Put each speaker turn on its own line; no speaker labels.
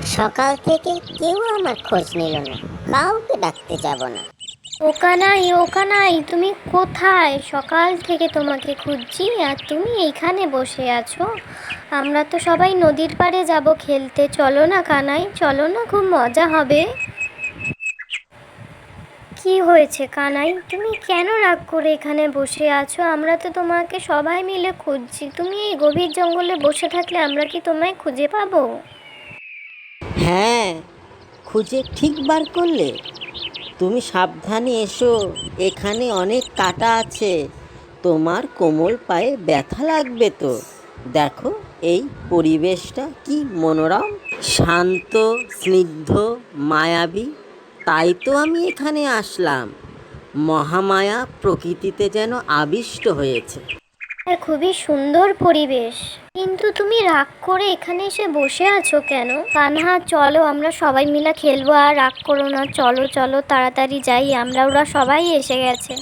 সকাল থেকে কেউ আমার খোঁজ নিল না। কাউকে ডাকতে যাব না।
ওকানাই ওকানাই, তুমি কোথায়? সকাল থেকে তোমাকে খুঁজছি, আর তুমি এইখানে বসে আছো? আমরা তো সবাই নদীর পাড়ে যাব খেলতে। চলো না কানাই, চলো না, খুব মজা হবে। কি হয়েছে কানাই? তুমি কেন রাগ করে এখানে বসে আছো? আমরা তো তোমাকে সবাই মিলে খুঁজছি। তুমি এই গভীর জঙ্গলে বসে থাকলে আমরা কি তোমায় খুঁজে পাবো?
খুঁজে ঠিক বার করলে? তুমি সাবধানে এসো, এখানে অনেক কাটা আছে। তোমার কোমল পায়ে ব্যথা লাগবে তো। দেখো এই পরিবেশটা কি মনোরম। শান্ত, স্নিগ্ধ, মায়াবী। তাই তো আমি এখানে আসলাম। মহামায়া প্রকৃতিতে যেন আবিষ্ট হয়েছে।
হ্যাঁ, খুবই সুন্দর পরিবেশ। কিন্তু তুমি রাগ করে এখানে এসে বসে আছো কেন? কানহা চলো আমরা সবাই মিলে খেলব আর রাগ করো না চলো চলো তাড়াতাড়ি যাই আমরা ওরা সবাই এসে গেছে।